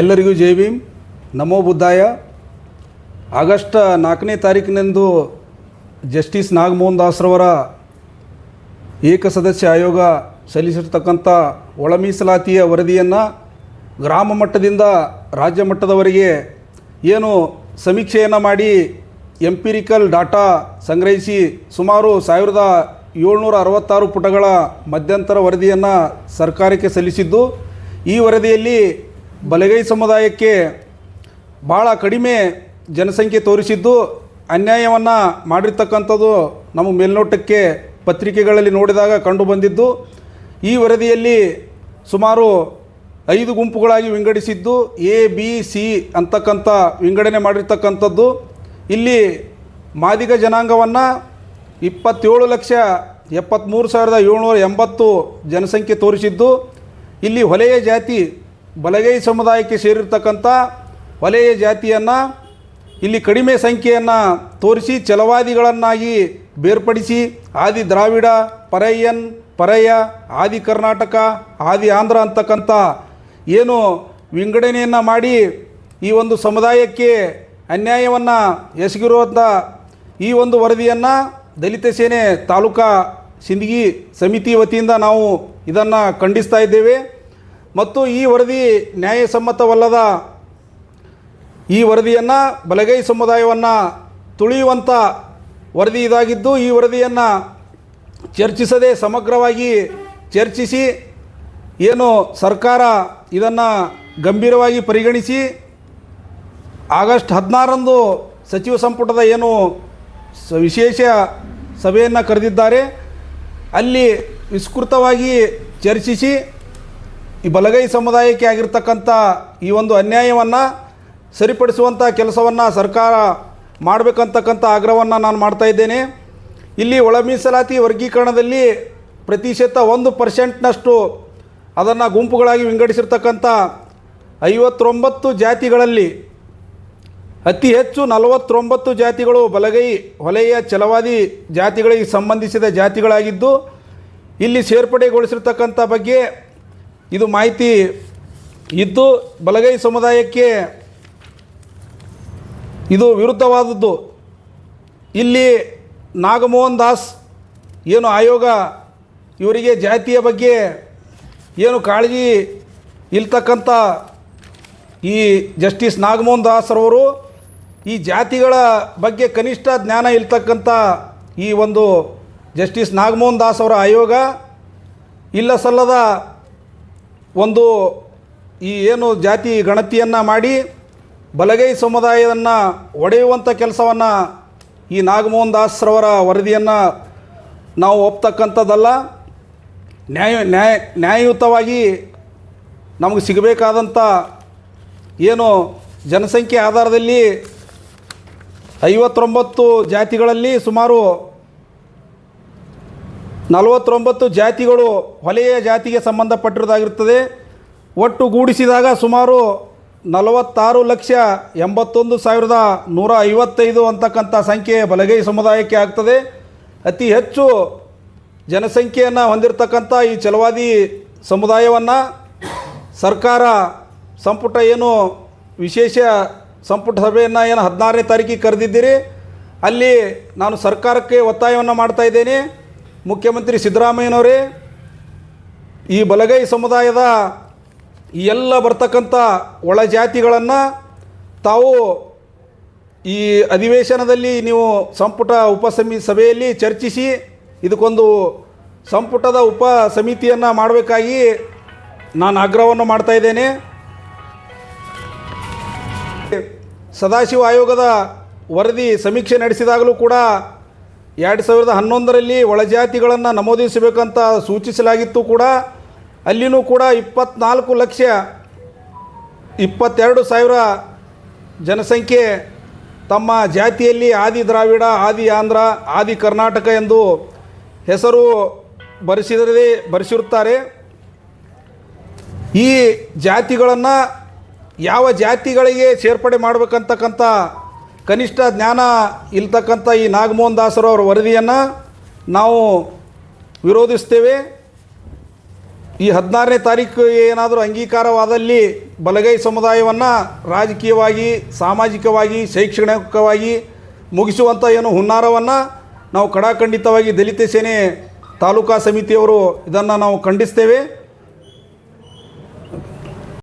ಎಲ್ಲರಿಗೂ ಜೈ ಭೀಮ್. ನಮೋ ಬುದ್ಧಾಯ. ಆಗಸ್ಟ್ ನಾಲ್ಕನೇ ತಾರೀಕಿನಂದು ಜಸ್ಟಿಸ್ ನಾಗಮೋಹನ್ ದಾಸ್ರವರ ಏಕಸದಸ್ಯ ಆಯೋಗ ಸಲ್ಲಿಸಿರ್ತಕ್ಕಂಥ ಒಳ ಮೀಸಲಾತಿಯ ವರದಿಯನ್ನು ಗ್ರಾಮ ಮಟ್ಟದಿಂದ ರಾಜ್ಯ ಮಟ್ಟದವರೆಗೆ ಏನು ಸಮೀಕ್ಷೆಯನ್ನು ಮಾಡಿ ಎಂಪಿರಿಕಲ್ ಡಾಟಾ ಸಂಗ್ರಹಿಸಿ ಸುಮಾರು ಸಾವಿರದ ಏಳ್ನೂರ ಅರವತ್ತಾರು ಪುಟಗಳ ಮಧ್ಯಂತರ ವರದಿಯನ್ನು ಸರ್ಕಾರಕ್ಕೆ ಸಲ್ಲಿಸಿದ್ದು ಈ ವರದಿಯಲ್ಲಿ ಬಲಗೈ ಸಮುದಾಯಕ್ಕೆ ಭಾಳ ಕಡಿಮೆ ಜನಸಂಖ್ಯೆ ತೋರಿಸಿದ್ದು ಅನ್ಯಾಯವನ್ನು ಮಾಡಿರ್ತಕ್ಕಂಥದ್ದು ನಮ್ಮ ಮೇಲ್ನೋಟಕ್ಕೆ ಪತ್ರಿಕೆಗಳಲ್ಲಿ ನೋಡಿದಾಗ ಕಂಡುಬಂದಿದ್ದು ಈ ವರದಿಯಲ್ಲಿ ಸುಮಾರು ಐದು ಗುಂಪುಗಳಾಗಿ ವಿಂಗಡಿಸಿದ್ದು ಎ, ಬಿ, ಸಿ ಅಂತಕ್ಕಂಥ ವಿಂಗಡಣೆ ಮಾಡಿರ್ತಕ್ಕಂಥದ್ದು. ಇಲ್ಲಿ ಮಾದಿಗ ಜನಾಂಗವನ್ನು ಇಪ್ಪತ್ತೇಳು ಲಕ್ಷ ಎಪ್ಪತ್ತ್ಮೂರು ಸಾವಿರದ ಏಳ್ನೂರ ಎಂಬತ್ತು ಜನಸಂಖ್ಯೆ ತೋರಿಸಿದ್ದು ಇಲ್ಲಿ ಹೊಲೆಯ ಜಾತಿ, ಬಲಗೈ ಸಮುದಾಯಕ್ಕೆ ಸೇರಿರ್ತಕ್ಕಂಥ ಹೊಲೆಯ ಜಾತಿಯನ್ನು ಇಲ್ಲಿ ಕಡಿಮೆ ಸಂಖ್ಯೆಯನ್ನು ತೋರಿಸಿ ಛಲವಾದಿಗಳನ್ನಾಗಿ ಬೇರ್ಪಡಿಸಿ ಆದಿ ದ್ರಾವಿಡ ಪರಯ್ಯನ್ ಪರಯ್ಯ ಆದಿ ಕರ್ನಾಟಕ, ಆದಿ ಆಂಧ್ರ ಅಂತಕ್ಕಂಥ ಏನು ವಿಂಗಡಣೆಯನ್ನು ಮಾಡಿ ಈ ಒಂದು ಸಮುದಾಯಕ್ಕೆ ಅನ್ಯಾಯವನ್ನು ಎಸಗಿರುವಂಥ ಈ ಒಂದು ವರದಿಯನ್ನು ದಲಿತ ಸೇನೆ ತಾಲೂಕಾ ಸಿಂದಗಿ ಸಮಿತಿ ವತಿಯಿಂದ ನಾವು ಇದನ್ನು ಖಂಡಿಸ್ತಾ ಇದ್ದೇವೆ. ಮತ್ತು ಈ ವರದಿ ನ್ಯಾಯಸಮ್ಮತವಲ್ಲದ ಈ ವರದಿಯನ್ನು ಬಲಗೈ ಸಮುದಾಯವನ್ನು ತುಳಿಯುವಂಥ ವರದಿ ಇದಾಗಿದ್ದು, ಈ ವರದಿಯನ್ನು ಚರ್ಚಿಸದೆ ಸಮಗ್ರವಾಗಿ ಚರ್ಚಿಸಿ, ಏನು ಸರ್ಕಾರ ಇದನ್ನು ಗಂಭೀರವಾಗಿ ಪರಿಗಣಿಸಿ, ಆಗಸ್ಟ್ ಹದಿನಾರರಂದು ಸಚಿವ ಸಂಪುಟದ ಏನು ವಿಶೇಷ ಸಭೆಯನ್ನು ಕರೆದಿದ್ದಾರೆ, ಅಲ್ಲಿ ವಿಸ್ತೃತವಾಗಿ ಚರ್ಚಿಸಿ ಈ ಬಲಗೈ ಸಮುದಾಯಕ್ಕೆ ಆಗಿರ್ತಕ್ಕಂಥ ಈ ಒಂದು ಅನ್ಯಾಯವನ್ನು ಸರಿಪಡಿಸುವಂಥ ಕೆಲಸವನ್ನು ಸರ್ಕಾರ ಮಾಡಬೇಕಂತಕ್ಕಂಥ ಆಗ್ರಹವನ್ನು ನಾನು ಮಾಡ್ತಾ ಇದ್ದೇನೆ. ಇಲ್ಲಿ ಒಳ ಮೀಸಲಾತಿ ವರ್ಗೀಕರಣದಲ್ಲಿ ಪ್ರತಿಶತ ಒಂದು ಪರ್ಸೆಂಟ್ನಷ್ಟು ಅದನ್ನು ಗುಂಪುಗಳಾಗಿ ವಿಂಗಡಿಸಿರ್ತಕ್ಕಂಥ ಐವತ್ತೊಂಬತ್ತು ಜಾತಿಗಳಲ್ಲಿ ಅತಿ ಹೆಚ್ಚು ನಲವತ್ತೊಂಬತ್ತು ಜಾತಿಗಳು ಬಲಗೈ ಹೊಲೆಯ ಛಲವಾದಿ ಜಾತಿಗಳಿಗೆ ಸಂಬಂಧಿಸಿದ ಜಾತಿಗಳಾಗಿದ್ದು, ಇಲ್ಲಿ ಸೇರ್ಪಡೆಗೊಳಿಸಿರ್ತಕ್ಕಂಥ ಬಗ್ಗೆ ಇದು ಮಾಹಿತಿ ಇದ್ದು ಬಲಗೈ ಸಮುದಾಯಕ್ಕೆ ಇದು ವಿರುದ್ಧವಾದದ್ದು. ಇಲ್ಲಿ ನಾಗಮೋಹನ್ ದಾಸ್ ಏನು ಆಯೋಗ ಇವರಿಗೆ ಜಾತಿಯ ಬಗ್ಗೆ ಏನು ಕಾಳಜಿ ಇಲ್ತಕ್ಕಂಥ ಈ ಜಸ್ಟಿಸ್ ನಾಗಮೋಹನ್ ದಾಸ್ರವರು ಈ ಜಾತಿಗಳ ಬಗ್ಗೆ ಕನಿಷ್ಠ ಜ್ಞಾನ ಇಲ್ತಕ್ಕಂಥ ಈ ಒಂದು ಜಸ್ಟಿಸ್ ನಾಗಮೋಹನ್ ದಾಸ್ ಅವರ ಆಯೋಗ ಇಲ್ಲ ಸಲ್ಲದ ಒಂದು ಈ ಏನು ಜಾತಿ ಗಣತಿಯನ್ನು ಮಾಡಿ ಬಲಗೈ ಸಮುದಾಯವನ್ನು ಒಡೆಯುವಂಥ ಕೆಲಸವನ್ನು ಈ ನಾಗಮೋಹನ್ ದಾಸ್ರವರ ವರದಿಯನ್ನು ನಾವು ಒಪ್ತಕ್ಕಂಥದ್ದಲ್ಲ. ನ್ಯಾಯ ನ್ಯಾಯ, ನ್ಯಾಯಯುತವಾಗಿ ನಮಗೆ ಸಿಗಬೇಕಾದಂಥ ಏನು ಜನಸಂಖ್ಯೆ ಆಧಾರದಲ್ಲಿ ಐವತ್ತೊಂಬತ್ತು ಜಾತಿಗಳಲ್ಲಿ ಸುಮಾರು ನಲವತ್ತೊಂಬತ್ತು ಜಾತಿಗಳು ಹೊಲೆಯ ಜಾತಿಗೆ ಸಂಬಂಧಪಟ್ಟಿರೋದಾಗಿರ್ತದೆ ಒಟ್ಟು ಗೂಡಿಸಿದಾಗ ಸುಮಾರು ನಲವತ್ತಾರು ಲಕ್ಷ ಎಂಬತ್ತೊಂದು ಸಾವಿರದ ನೂರ ಐವತ್ತೈದು ಅಂತಕ್ಕಂಥ ಸಂಖ್ಯೆ ಬಲಗೈ ಸಮುದಾಯಕ್ಕೆ ಆಗ್ತದೆ. ಅತಿ ಹೆಚ್ಚು ಜನಸಂಖ್ಯೆಯನ್ನು ಹೊಂದಿರತಕ್ಕಂಥ ಈ ಚಲವಾದಿ ಸಮುದಾಯವನ್ನು ಸರ್ಕಾರ ಸಂಪುಟ ಏನು ವಿಶೇಷ ಸಂಪುಟ ಸಭೆಯನ್ನು ಏನು ಹದಿನಾರನೇ ತಾರೀಕಿಗೆ ಕರೆದಿದ್ದೀರಿ. ಅಲ್ಲಿ ನಾನು ಸರ್ಕಾರಕ್ಕೆ ಒತ್ತಾಯವನ್ನು ಮಾಡ್ತಾ ಇದ್ದೇನೆ. ಮುಖ್ಯಮಂತ್ರಿ ಸಿದ್ದರಾಮಯ್ಯನವರೇ, ಈ ಬಲಗೈ ಸಮುದಾಯದ ಎಲ್ಲ ಬರ್ತಕ್ಕಂಥ ಒಳ ಜಾತಿಗಳನ್ನು ತಾವು ಈ ಅಧಿವೇಶನದಲ್ಲಿ ನೀವು ಸಂಪುಟ ಉಪಸಮಿ ಸಭೆಯಲ್ಲಿ ಚರ್ಚಿಸಿ ಇದಕ್ಕೊಂದು ಸಂಪುಟದ ಉಪ ಸಮಿತಿಯನ್ನು ಮಾಡಬೇಕಾಗಿ ನಾನು ಆಗ್ರಹವನ್ನು ಮಾಡ್ತಾ ಇದ್ದೇನೆ. ಸದಾಶಿವ ಆಯೋಗದ ವರದಿ ಸಮೀಕ್ಷೆ ನಡೆಸಿದಾಗಲೂ ಕೂಡ ಎರಡು ಸಾವಿರದ ಹನ್ನೊಂದರಲ್ಲಿ ಒಳಜಾತಿಗಳನ್ನು ನಮೂದಿಸಬೇಕಂತ ಸೂಚಿಸಲಾಗಿತ್ತು ಕೂಡ. ಅಲ್ಲಿನೂ ಕೂಡ ಇಪ್ಪತ್ನಾಲ್ಕು ಲಕ್ಷ ಇಪ್ಪತ್ತೆರಡು ಸಾವಿರ ಜನಸಂಖ್ಯೆ ತಮ್ಮ ಜಾತಿಯಲ್ಲಿ ಆದಿ ದ್ರಾವಿಡ, ಆದಿ ಆಂಧ್ರ, ಆದಿ ಕರ್ನಾಟಕ ಎಂದು ಹೆಸರು ಬರೆಸಿದರೆ ಬರೆಸಿರುತ್ತಾರೆ. ಈ ಜಾತಿಗಳನ್ನು ಯಾವ ಜಾತಿಗಳಿಗೆ ಸೇರ್ಪಡೆ ಮಾಡಬೇಕಂತಕ್ಕಂಥ ಕನಿಷ್ಠ ಜ್ಞಾನ ಇಲ್ತಕ್ಕಂಥ ಈ ನಾಗಮೋಹನ್ ದಾಸರು ಅವರ ವರದಿಯನ್ನು ನಾವು ವಿರೋಧಿಸ್ತೇವೆ. ಈ ಹದಿನಾರನೇ ತಾರೀಕು ಏನಾದರೂ ಅಂಗೀಕಾರವಾದಲ್ಲಿ ಬಲಗೈ ಸಮುದಾಯವನ್ನು ರಾಜಕೀಯವಾಗಿ, ಸಾಮಾಜಿಕವಾಗಿ, ಶೈಕ್ಷಣಿಕವಾಗಿ ಮುಗಿಸುವಂಥ ಏನು ಹುನ್ನಾರವನ್ನು ನಾವು ಕಡಾಖಂಡಿತವಾಗಿ ದಲಿತ ಸೇನೆ ತಾಲೂಕಾ ಸಮಿತಿಯವರು ಇದನ್ನು ನಾವು ಖಂಡಿಸ್ತೇವೆ.